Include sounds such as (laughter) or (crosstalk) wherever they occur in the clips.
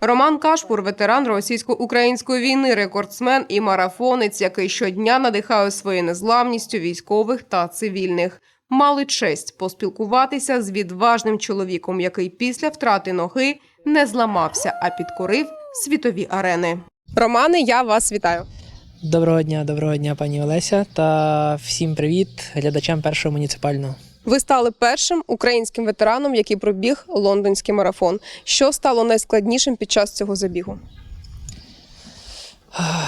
Роман Кашпур, ветеран російсько-української війни, рекордсмен і марафонець, який щодня надихає своєю незламністю військових та цивільних. Мали честь поспілкуватися з відважним чоловіком, який після втрати ноги не зламався, а підкорив світові арени. Романе, я вас вітаю. Доброго дня, доброго дня, пані Олеся, та всім привіт глядачам першого муніципального. Ви стали першим українським ветераном, який пробіг лондонський марафон. Що стало найскладнішим під час цього забігу?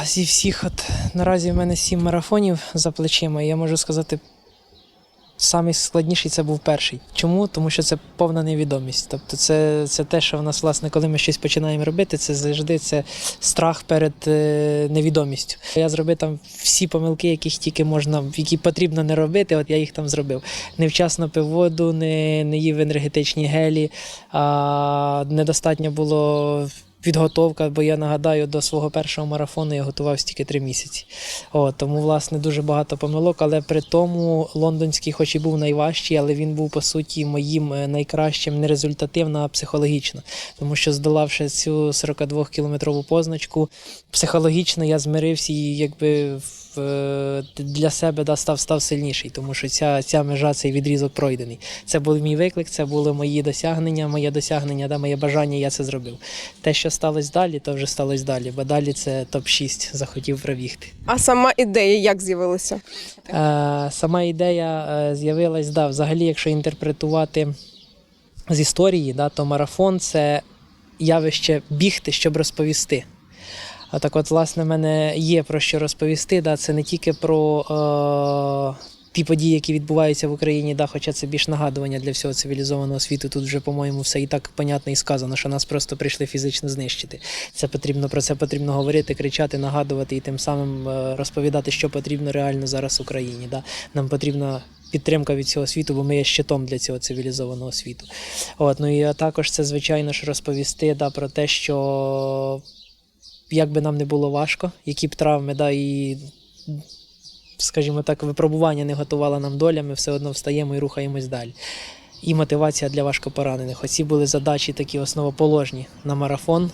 Зі всіх, от наразі в мене сім марафонів за плечима. Я можу сказати, самий складніший це був перший. Чому? Тому що це повна невідомість. Тобто, це, це те, що в нас, власне, коли ми щось починаємо робити, це завжди це страх перед е, невідомістю. Я зробив там всі помилки, яких тільки можна, які потрібно не робити. От я їх там зробив. Невчасно пив воду, не, не їв енергетичні гелі, а, недостатньо було. Підготовка, бо я нагадаю, до свого першого марафону я готувався тільки три місяці. О, тому, власне, дуже багато помилок, але при тому лондонський, хоч і був найважчий, але він був по суті моїм е, найкращим не результативно, а психологічно. Тому що, здолавши цю 42-кілометрову позначку, психологічно я змирився і якби для себе да, став, став сильніший, тому що ця, ця межа, цей відрізок пройдений. Це був мій виклик, це були мої досягнення, моє досягнення, да, моє бажання, я це зробив. Те, що сталося далі, то вже сталося далі, бо далі це топ-6 захотів пробігти. А сама ідея як з'явилася? Е, сама ідея е, з'явилась, да, взагалі, якщо інтерпретувати з історії, да, то марафон це явище бігти, щоб розповісти. А так, от, власне, в мене є про що розповісти. Да, це не тільки про е, ті події, які відбуваються в Україні, да, хоча це більш нагадування для всього цивілізованого світу. Тут вже, по-моєму, все і так понятно і сказано, що нас просто прийшли фізично знищити. Це потрібно про це потрібно говорити, кричати, нагадувати і тим самим е, розповідати, що потрібно реально зараз Україні. Да? Нам потрібна підтримка від цього світу, бо ми є щитом для цього цивілізованого світу. От, ну і також це, звичайно ж, розповісти да, про те, що як би нам не було важко, які б травми, да, і, скажімо так, випробування не готувала нам доля, ми все одно встаємо і рухаємось далі. І мотивація для важкопоранених. Оці були задачі такі основоположні на марафон.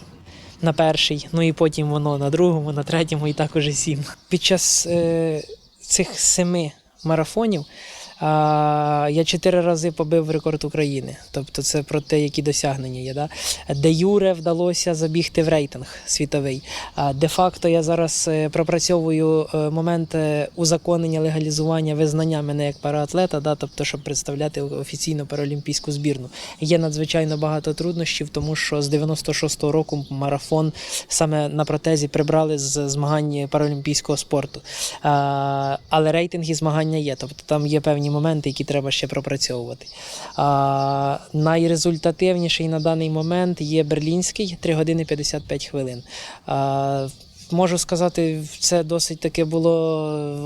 На перший, ну і потім воно на другому, на третьому і так уже сім. Під час е, цих семи марафонів я чотири рази побив рекорд України. Тобто це про те, які досягнення є. Да? Де Юре вдалося забігти в рейтинг світовий. Де-факто я зараз е, пропрацьовую е, момент узаконення легалізування визнання мене як параатлета, да? тобто, щоб представляти офіційно паралімпійську збірну. Є надзвичайно багато труднощів, тому що з 96-го року марафон саме на протезі прибрали з змагань паралімпійського спорту. Але рейтинги змагання є, тобто там є певні моменти, які треба ще пропрацьовувати. А, найрезультативніший на даний момент є берлінський 3 години 55 хвилин. А, Можу сказати, це досить таке було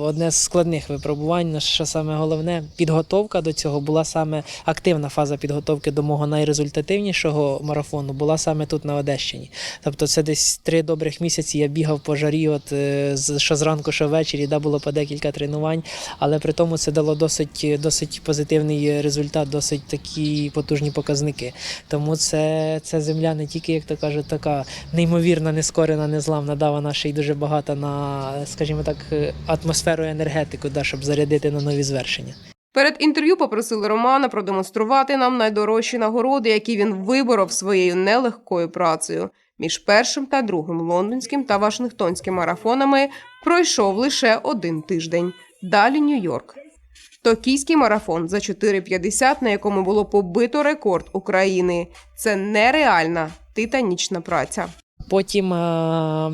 одне з складних випробувань. Що саме головне, підготовка до цього була саме активна фаза підготовки до мого найрезультативнішого марафону була саме тут на Одещині. Тобто, це десь три добрих місяці я бігав по жарі, от е, що зранку, що ввечері, да, було по декілька тренувань, але при тому це дало досить, досить позитивний результат, досить такі потужні показники. Тому це, це земля не тільки, як то кажуть, така неймовірна, нескорена, незламна, да, вона ще й дуже багата на, скажімо так, атмосферу і енергетику, да, щоб зарядити на нові звершення. Перед інтерв'ю попросили Романа продемонструвати нам найдорожчі нагороди, які він виборов своєю нелегкою працею. Між першим та другим лондонським та Вашингтонським марафонами пройшов лише один тиждень. Далі Нью-Йорк. Токійський марафон за 4,50, на якому було побито рекорд України. Це нереальна титанічна праця. Потім е,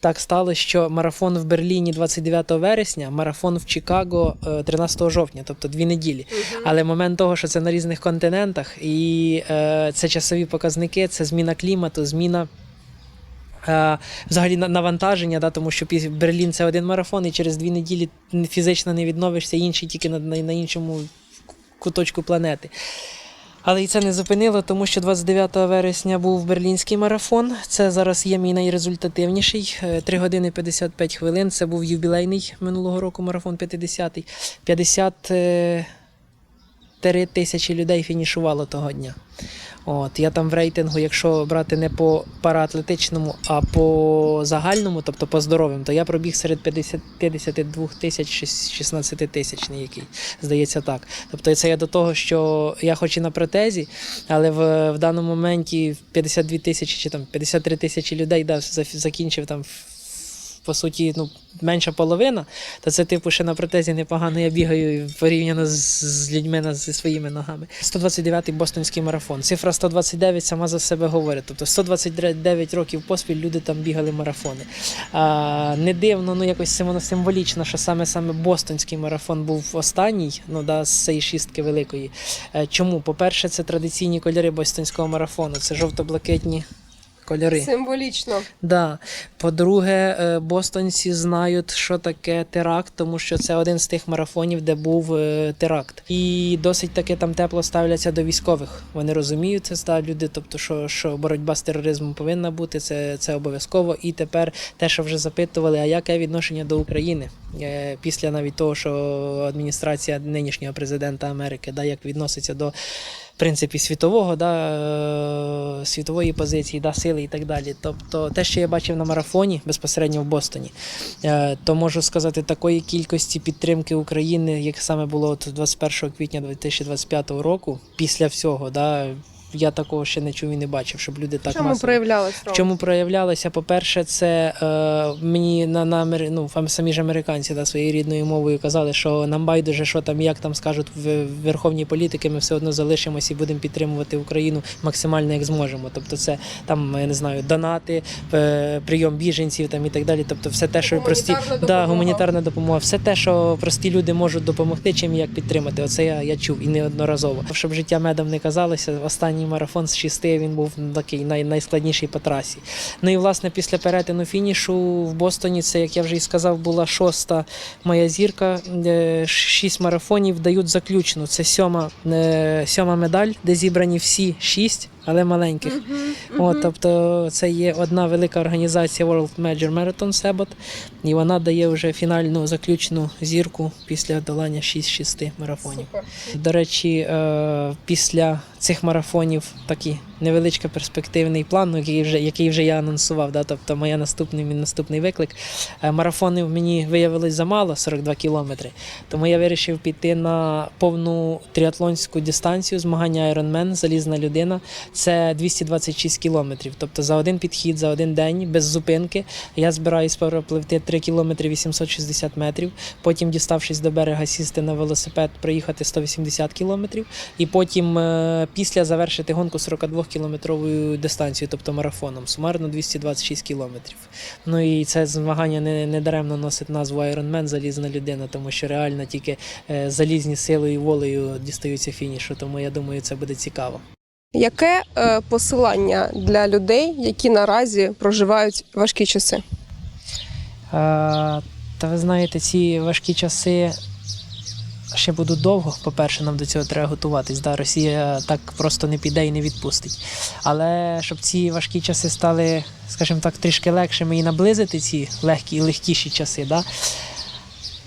так стало, що марафон в Берліні 29 вересня, марафон в Чикаго е, 13 жовтня, тобто дві неділі. Але момент того, що це на різних континентах, і е, це часові показники, це зміна клімату, зміна. е, Взагалі навантаження, да, тому що Берлін це один марафон, і через дві неділі фізично не відновишся, інший тільки на, на, на іншому куточку планети. Але і це не зупинило, тому що 29 вересня був берлінський марафон. Це зараз є мій найрезультативніший. Е, 3 години 55 хвилин. Це був ювілейний минулого року марафон 50-й. 50, 53 тисячі людей фінішувало того дня. От, я там в рейтингу, якщо брати не по параатлетичному, а по загальному, тобто по здоровим, то я пробіг серед 50, 52 тисяч 16 тисяч, який, здається так. Тобто це я до того, що я хоч і на протезі, але в, в даному моменті 52 тисячі чи там 53 тисячі людей да, закінчив там. По суті, ну, менша половина, то це типу ще на протезі непогано я бігаю порівняно з, з людьми зі своїми ногами. 129-й бостонський марафон. Цифра 129 сама за себе говорить. Тобто 129 років поспіль люди там бігали марафони. А, не дивно, ну якось воно символічно, що саме саме бостонський марафон був останній, ну да, з цієї шістки великої. Е, Чому? По-перше, це традиційні кольори бостонського марафону. Це жовто-блакитні кольори. Символічно. Да. По-друге, е, бостонці знають, що таке теракт, тому що це один з тих марафонів, де був е, теракт. І досить таки там тепло ставляться до військових. Вони розуміють це, да, люди, тобто, що, що боротьба з тероризмом повинна бути, це, це обов'язково. І тепер те, що вже запитували, а яке відношення до України Е, після навіть того, що адміністрація нинішнього президента Америки да, як відноситься до принципі світового, да, е, світової позиції, да, сили і так далі. Тобто те, що я бачив на марафоні безпосередньо в Бостоні, е, то можу сказати, такої кількості підтримки України, як саме було от 21 квітня 2025 року, після всього, да, я такого ще не чув і не бачив, щоб люди так Чому масово- проявлялось? в чому проявлялося? По-перше, це е, мені на, на ну, самі ж американці да, своєю рідною мовою казали, що нам байдуже, що там, як там скажуть в в верховній політики, ми все одно залишимося і будемо підтримувати Україну максимально як зможемо. Тобто, це там я не знаю, донати, е, прийом біженців там і так далі. Тобто, все те, що прості Гуманітарна да, гуманітарна допомога, все те, що прості люди можуть допомогти, чим як підтримати. Оце я, я чув і неодноразово. Щоб життя медом не казалося, останній марафон з шести він був такий най, найскладніший по трасі. Ну і власне після перетину фінішу в Бостоні, це як я вже і сказав, була шоста моя зірка. Е, Шість марафонів дають заключну. Це сьома, е, сьома медаль, де зібрані всі шість, але маленьких. От, тобто це є одна велика організація World Major Marathon Sabot, і вона дає вже фінальну заключну зірку після долання 6-6 марафонів. До речі, е, після цих марафонів такий невеличкий перспективний план, ну, який вже, який вже я анонсував. Да? Тобто моя наступний, мій наступний виклик. Е, Марафонів мені виявилось замало 42 кілометри. Тому я вирішив піти на повну тріатлонську дистанцію змагання Ironman, залізна людина. Це 226 кілометрів. Тобто за один підхід, за один день, без зупинки. Я збираюсь перепливти 3 кілометри 860 метрів. Потім, діставшись до берега, сісти на велосипед, проїхати 180 кілометрів. І потім е, після завершити гонку 42 кілометровою дистанцією, тобто марафоном, сумарно 226 кілометрів. Ну і це змагання не, не даремно носить назву Ironman залізна людина, тому що реально тільки е, залізні силою і волею дістаються фінішу. Тому я думаю, це буде цікаво. Яке е, посилання для людей, які наразі проживають важкі часи? Е, Та ви знаєте, ці важкі часи ще будуть довго. По-перше, нам до цього треба готуватись. Да? Росія так просто не піде і не відпустить. Але щоб ці важкі часи стали, скажімо так, трішки легшими і наблизити ці легкі і легкіші часи, да?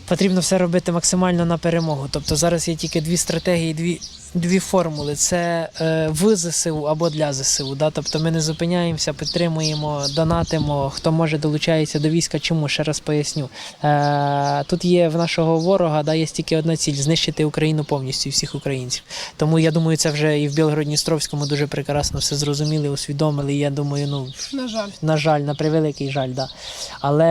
потрібно все робити максимально на перемогу. Тобто зараз є тільки дві стратегії, дві, дві формули: це е, в ЗСУ або для ЗСУ. Да? Тобто ми не зупиняємося, підтримуємо, донатимо. Хто може долучається до війська. Чому ще раз поясню? Е, тут є в нашого ворога, да, є тільки одна ціль знищити Україну повністю і всіх українців. Тому я думаю, це вже і в Білгород-Дністровському дуже прекрасно все зрозуміли, усвідомили. Я думаю, ну На жаль. на жаль, на превеликий жаль, да. Але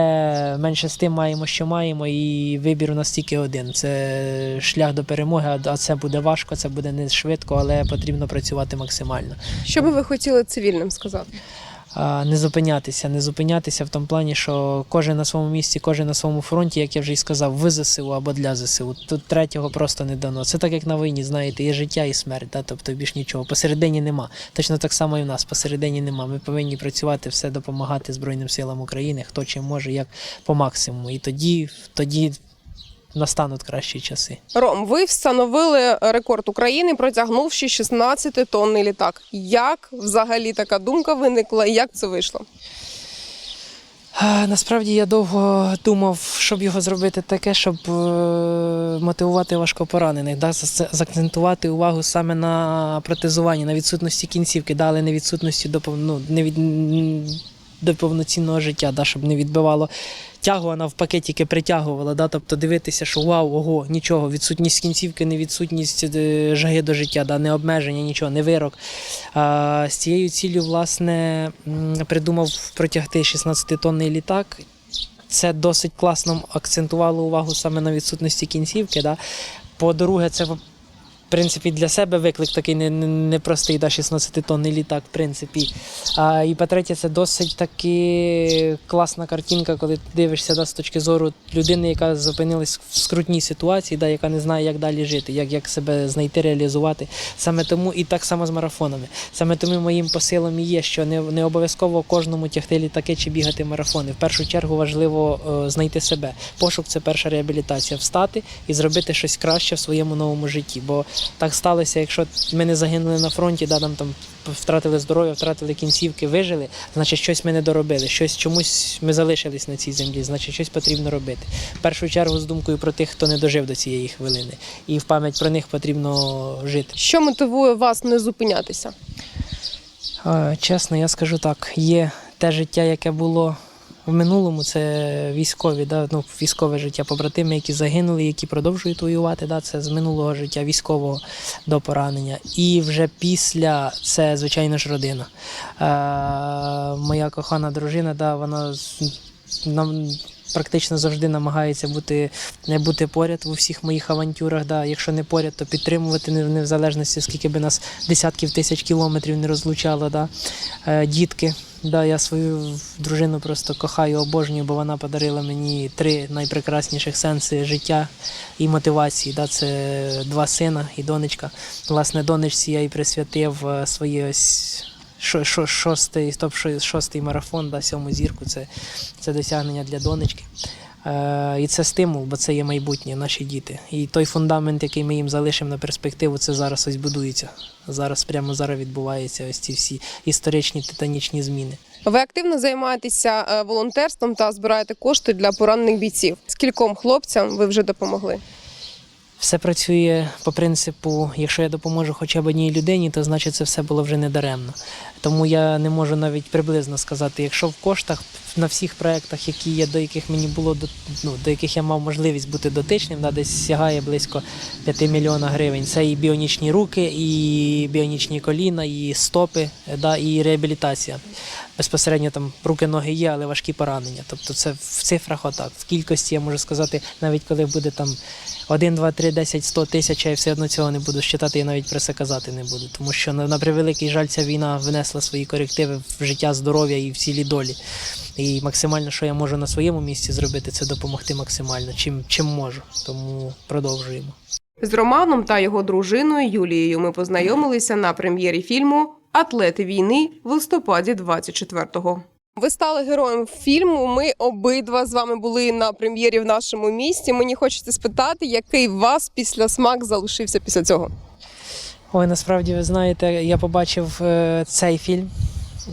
менше з тим маємо, що маємо, і вибір у нас тільки один. Це шлях до перемоги, а це буде важко, це буде не швидко, але потрібно працювати максимально. Що би ви хотіли цивільним сказати? Не зупинятися, не зупинятися в тому плані, що кожен на своєму місці, кожен на своєму фронті, як я вже й сказав, в ЗСУ або для ЗСУ. Тут третього просто не дано. Це так як на війні, знаєте, є життя і смерть, да? тобто більш нічого. Посередині нема. Точно так само і в нас. Посередині нема. Ми повинні працювати, все допомагати Збройним силам України, хто чим може, як по максимуму. І тоді, тоді настануть кращі часи. Ром, ви встановили рекорд України, протягнувши 16 тонний літак. Як взагалі така думка виникла як це вийшло? Насправді я довго думав, щоб його зробити таке, щоб е, мотивувати важкопоранених, да, за- заакцентувати увагу саме на протезуванні, на відсутності кінцівки, да, але не відсутності до, ну, не від, до повноцінного життя, да, щоб не відбивало тягу, а навпаки тільки притягувало. Да, тобто дивитися, що вау, ого, нічого, відсутність кінцівки, не відсутність е, жаги до життя, да, не обмеження, нічого, не вирок. А, з цією ціллю, власне, придумав протягти 16-тонний літак. Це досить класно акцентувало увагу саме на відсутності кінцівки. Да. По-друге, це принципі для себе виклик такий не- не- непростий, да, 16-тонний літак, в принципі. А, і по-третє, це досить таки класна картинка, коли ти дивишся да, з точки зору людини, яка зупинилась в скрутній ситуації, да, яка не знає, як далі жити, як, як себе знайти, реалізувати. Саме тому і так само з марафонами. Саме тому моїм посилом і є, що не, не обов'язково кожному тягти літаки чи бігати марафони. В першу чергу важливо е, знайти себе. Пошук це перша реабілітація. Встати і зробити щось краще в своєму новому житті. Бо так сталося, якщо ми не загинули на фронті, да, нам там втратили здоров'я, втратили кінцівки, вижили, значить щось ми не доробили, щось чомусь ми залишились на цій землі, значить щось потрібно робити. В першу чергу з думкою про тих, хто не дожив до цієї хвилини. І в пам'ять про них потрібно жити. Що мотивує вас не зупинятися? Е, Чесно, я скажу так: є те життя, яке було в минулому, це військові, да, ну, військове життя, побратими, які загинули, які продовжують воювати. Да, це з минулого життя військового до поранення. І вже після це, звичайно ж, родина. Е, моя кохана дружина, да, вона нам. Практично завжди намагається бути не бути поряд у всіх моїх авантюрах. Да. Якщо не поряд, то підтримувати не, в залежності, скільки би нас десятків тисяч кілометрів не розлучало. Да. Е, дітки. Да, я свою дружину просто кохаю, обожнюю, бо вона подарила мені три найпрекрасніших сенси життя і мотивації. Да, це два сина і донечка. Власне, донечці я і присвятив е, свої ось. Шо- шо- Шостий, топ шо- шостий марафон, да, сьому зірку це, це досягнення для донечки. Е, і це стимул, бо це є майбутнє, наші діти. І той фундамент, який ми їм залишимо на перспективу, це зараз ось будується. Зараз прямо зараз відбуваються ось ці всі історичні титанічні зміни. Ви активно займаєтеся е, волонтерством та збираєте кошти для поранених бійців. Скільком хлопцям ви вже допомогли? Все працює по принципу, якщо я допоможу хоча б одній людині, то значить це все було вже не даремно. Тому я не можу навіть приблизно сказати, якщо в коштах на всіх проєктах, які є, до яких мені було ну, до яких я мав можливість бути дотичним, да, десь сягає близько 5 мільйона гривень. Це і біонічні руки, і біонічні коліна, і стопи, да, і реабілітація. Безпосередньо там руки, ноги є, але важкі поранення. Тобто це в цифрах отак. В кількості я можу сказати, навіть коли буде там 1, 2, 3, 10, 100 тисяч, я все одно цього не буду считати, я навіть про це казати не буду. Тому що на превеликий жаль, ця війна внесла свої корективи в життя, здоров'я і в цілі долі. І максимально, що я можу на своєму місці зробити, це допомогти максимально, чим, чим можу. Тому продовжуємо. З Романом та його дружиною Юлією ми познайомилися на прем'єрі фільму Атлети війни в листопаді 24-го. Ви стали героєм фільму. Ми обидва з вами були на прем'єрі в нашому місті. Мені хочеться спитати, який вас після смак залишився після цього. Ой, насправді ви знаєте, я побачив е, цей фільм.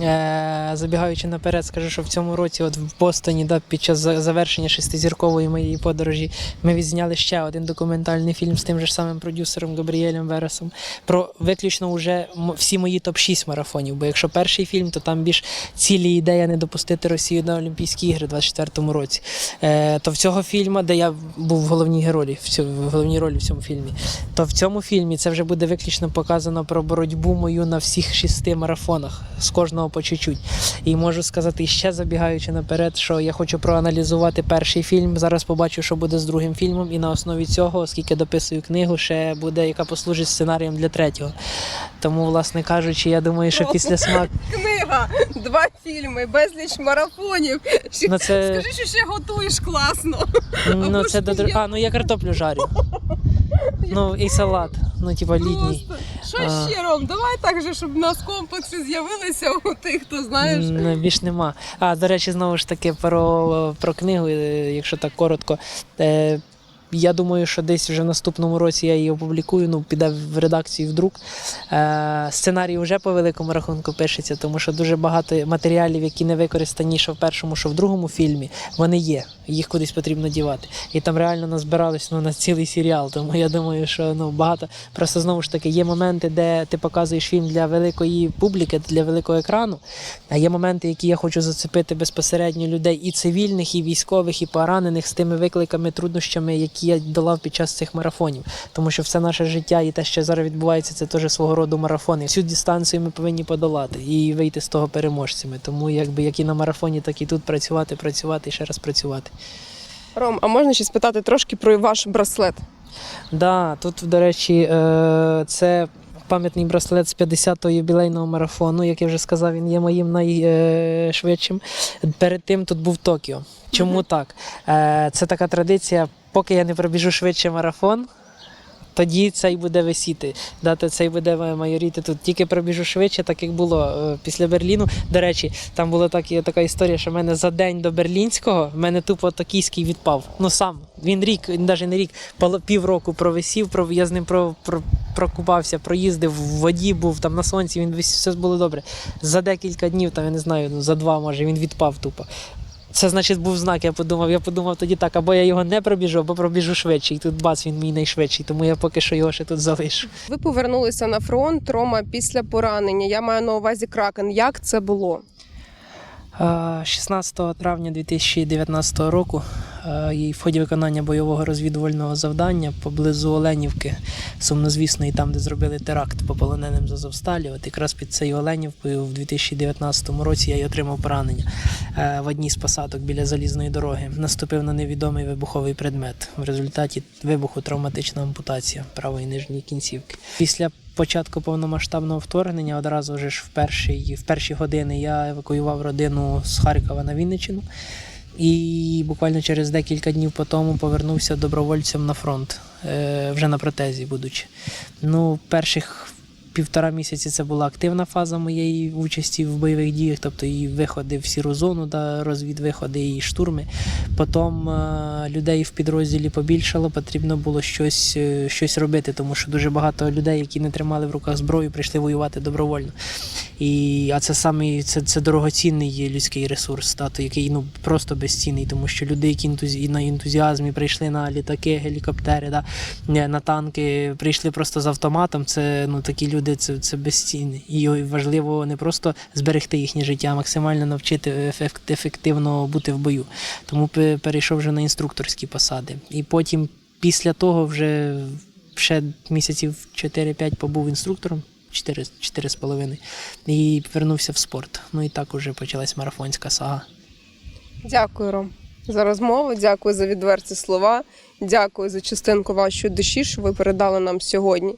Е, забігаючи наперед, скажу, що в цьому році, от в Бостоні, да, під час за- завершення шестизіркової моєї подорожі, ми відзняли ще один документальний фільм з тим же самим продюсером Габріелем Вересом про виключно уже м- всі мої топ-6 марафонів. Бо якщо перший фільм, то там більш цілі ідея не допустити Росію на Олімпійські ігри у 24-му році. Е, то в цього фільму, де я був в головній цьому, в головній ролі в цьому фільмі, то в цьому фільмі це вже буде виключно показано про боротьбу мою на всіх шести марафонах, з кожного по чуть-чуть. І можу сказати, ще забігаючи наперед, що я хочу проаналізувати перший фільм. Зараз побачу, що буде з другим фільмом, і на основі цього, оскільки дописую книгу, ще буде яка послужить сценарієм для третього. Тому, власне кажучи, я думаю, що після смак Книга, два фільми, безліч марафонів. ну це, Скажи, що ще готуєш класно. ну, або це до є. а, ну я картоплю жарю. Ну і салат. Ну, типа літній. Просто. Що А. ще, Ром? Давай так же, щоб у нас комплекси з'явилися у тих, хто знаєш. М, Більш нема. А, до речі, знову ж таки, про, про книгу, е, якщо так коротко. Е, я думаю, що десь вже в наступному році я її опублікую, ну, піде в редакцію в друк. Е, сценарій вже по великому рахунку пишеться, тому що дуже багато матеріалів, які не використані що в першому, що в другому фільмі, вони є. Їх кудись потрібно дівати. І там реально назбирались ну, на цілий серіал. Тому я думаю, що ну, багато. Просто знову ж таки є моменти, де ти показуєш фільм для великої публіки, для великого екрану. А є моменти, які я хочу зацепити безпосередньо людей і цивільних, і військових, і поранених з тими викликами, труднощами, які я долав під час цих марафонів. Тому що все наше життя і те, що зараз відбувається, це теж свого роду марафони. Всю дистанцію ми повинні подолати і вийти з того переможцями. Тому якби як і на марафоні, так і тут працювати, працювати і ще раз працювати. Ром, а можна ще спитати трошки про ваш браслет? Да, тут, до речі, е, це пам'ятний браслет з 50-го юбілейного марафону. Як я вже сказав, він є моїм найшвидшим. Перед тим тут був Токіо. Чому так? Е, Це така традиція, поки я не пробіжу швидше марафон. Тоді цей буде висіти. Дати цей буде майоріти тут. Тільки пробіжу швидше, так як було е, після Берліну. До речі, там була так, така історія, що в мене за день до берлінського в мене тупо токійський відпав. Ну сам він рік, навіть не рік, півроку провисів. пров- Я з ним про, про, прокупався, проїздив в воді, був там на сонці. Він все було добре. За декілька днів, там я не знаю, ну за два може він відпав тупо. Це значить був знак. Я подумав. Я подумав тоді так, або я його не пробіжу, або пробіжу швидше. І тут бац, він мій найшвидший, тому я поки що його ще тут залишу. Ви повернулися на фронт Рома після поранення. Я маю на увазі кракен. Як це було? Е, 16 травня 2019 року і в ході виконання бойового розвідувального завдання поблизу Оленівки, сумнозвісної, там, де зробили теракт по полоненим з Азовсталі. От якраз під цією Оленівкою в 2019 році я й отримав поранення е, в одній з посадок біля залізної дороги. Наступив на невідомий вибуховий предмет. В результаті вибуху травматична ампутація правої нижньої кінцівки. Після початку повномасштабного вторгнення одразу ж в перші, в перші години я евакуював родину з Харкова на Вінниччину. І буквально через декілька днів по тому повернувся добровольцем на фронт, е, вже на протезі, будучи. Ну, перших півтора місяці це була активна фаза моєї участі в бойових діях, тобто і виходи в сіру зону, да, розвідвиходи і штурми. Потім е, людей в підрозділі побільшало, потрібно було щось, е, щось робити, тому що дуже багато людей, які не тримали в руках зброю, прийшли воювати добровольно. І, а це саме це, це дорогоцінний людський ресурс, тато, який ну просто безцінний, тому що люди, які ентузі, на ентузіазмі прийшли на літаки, гелікоптери, да, на танки, прийшли просто з автоматом. Це ну такі люди, це, це безцінні. І важливо не просто зберегти їхнє життя, а максимально навчити ефективно бути в бою. Тому перейшов вже на інструкторські посади. І потім, після того, вже ще місяців 4-5 побув інструктором. 4, 4,5 і повернувся в спорт. Ну і так уже почалась марафонська сага. Дякую, Ром, за розмову. Дякую за відверті слова. Дякую за частинку вашої душі, що ви передали нам сьогодні.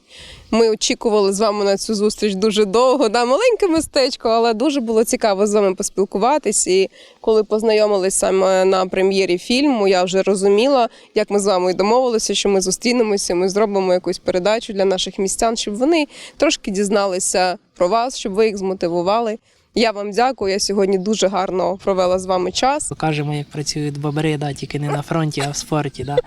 Ми очікували з вами на цю зустріч дуже довго. Да, маленьке містечко, але дуже було цікаво з вами поспілкуватись. І коли познайомились саме на прем'єрі фільму, я вже розуміла, як ми з вами і домовилися, що ми зустрінемося, ми зробимо якусь передачу для наших містян, щоб вони трошки дізналися про вас, щоб ви їх змотивували. Я вам дякую. Я сьогодні дуже гарно провела з вами час. Покажемо, як працюють бобри, да, тільки не на фронті, а в спорті. Да.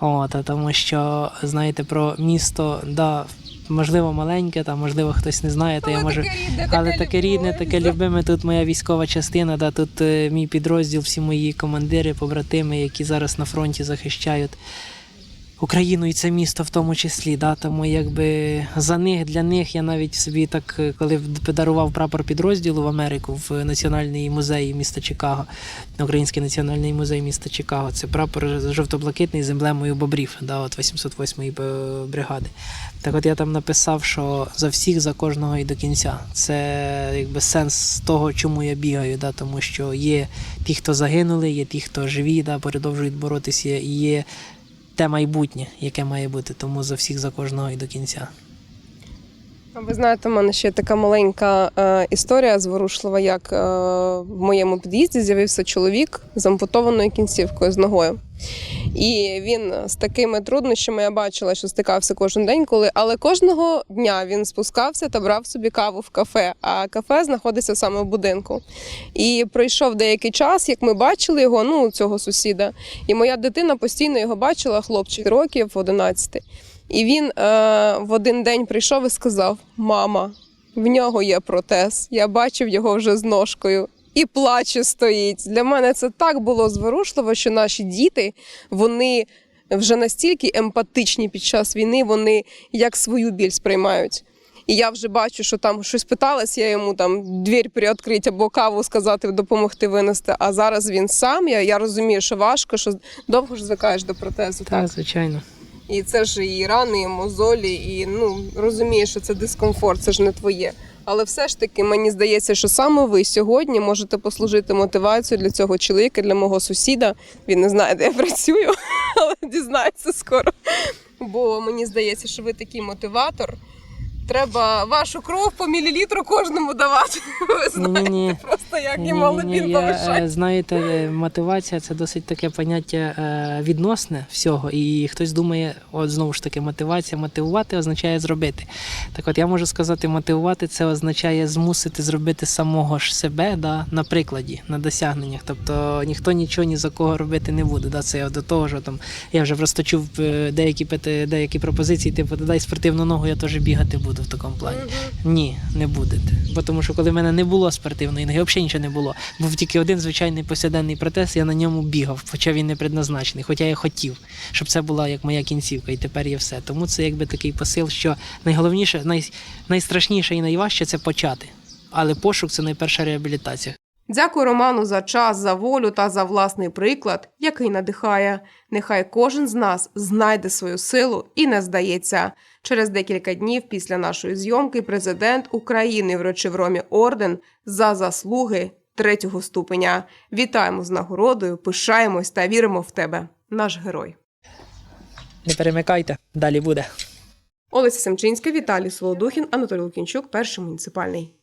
От, тому що, знаєте, про місто, да, можливо, маленьке, там, можливо, хтось не знає, то я можу. Але таке рідне, таке любиме. Тут моя військова частина, да, тут е, мій підрозділ, всі мої командири, побратими, які зараз на фронті захищають Україну і це місто в тому числі. Да, тому якби за них, для них я навіть собі так, е, коли подарував прапор підрозділу в Америку в Національний музей міста Чикаго, Український національний музей міста Чикаго. Це прапор жовто-блакитний з емблемою бобрів, да, от 808-ї бригади. Так от я там написав, що за всіх, за кожного і до кінця. Це якби сенс того, чому я бігаю, да, тому що є ті, хто загинули, є ті, хто живі, да, продовжують боротися, і є те майбутнє, яке має бути. Тому за всіх, за кожного і до кінця. Ви знаєте, в мене ще така маленька е, історія зворушлива, як е, в моєму під'їзді з'явився чоловік з ампутованою кінцівкою з ногою. І він з такими труднощами я бачила, що стикався кожен день, коли але кожного дня він спускався та брав собі каву в кафе. А кафе знаходиться саме в будинку. І пройшов деякий час, як ми бачили його, ну цього сусіда. І моя дитина постійно його бачила, хлопчик років 11. І він е, в один день прийшов і сказав: Мама, в нього є протез. Я бачив його вже з ножкою. І плаче стоїть. Для мене це так було зворушливо, що наші діти вони вже настільки емпатичні під час війни, вони як свою біль сприймають. І я вже бачу, що там щось питалась, я йому там двір приоткрити або каву сказати, допомогти винести. А зараз він сам. Я, я розумію, що важко, що довго ж звикаєш до протезу. Так, Так, звичайно. І це ж і рани, і мозолі, і ну розумієш, що це дискомфорт, це ж не твоє. Але все ж таки мені здається, що саме ви сьогодні можете послужити мотивацією для цього чоловіка, для мого сусіда. Він не знає, де я працюю, (laughs) але дізнається скоро. Бо мені здається, що ви такий мотиватор. Треба вашу кров по мілілітру кожному давати. (laughs) Ви знаєте, Ні-ні-ні. просто як Ні, ні, ні, я, повишати. Знаєте, е, мотивація це досить таке поняття е, відносне всього. І хтось думає, от знову ж таки, мотивація, мотивувати означає зробити. Так от я можу сказати, мотивувати це означає змусити зробити самого ж себе да, на прикладі, на досягненнях. Тобто ніхто нічого ні за кого робити не буде. Да, це я до того, що там я вже просто чув е, деякі деякі пропозиції, типу, дай спортивну ногу, я теж бігати буду в такому плані. Ні, не будете. Бо тому що коли в мене не було спортивної ноги, взагалі нічого не було. Був тільки один звичайний повсякденний протез, я на ньому бігав, хоча він не предназначений, хоча я хотів, щоб це була як моя кінцівка, і тепер є все. Тому це якби такий посил, що найголовніше, най, найстрашніше і найважче це почати. Але пошук це найперша реабілітація. Дякую Роману за час, за волю та за власний приклад, який надихає. Нехай кожен з нас знайде свою силу і не здається. Через декілька днів після нашої зйомки президент України вручив Ромі орден за заслуги третього ступеня. Вітаємо з нагородою, пишаємось та віримо в тебе, наш герой. Не перемикайте, далі буде. Олеся Семчинська, Віталій Солодухін, Анатолій Лукінчук, перший муніципальний.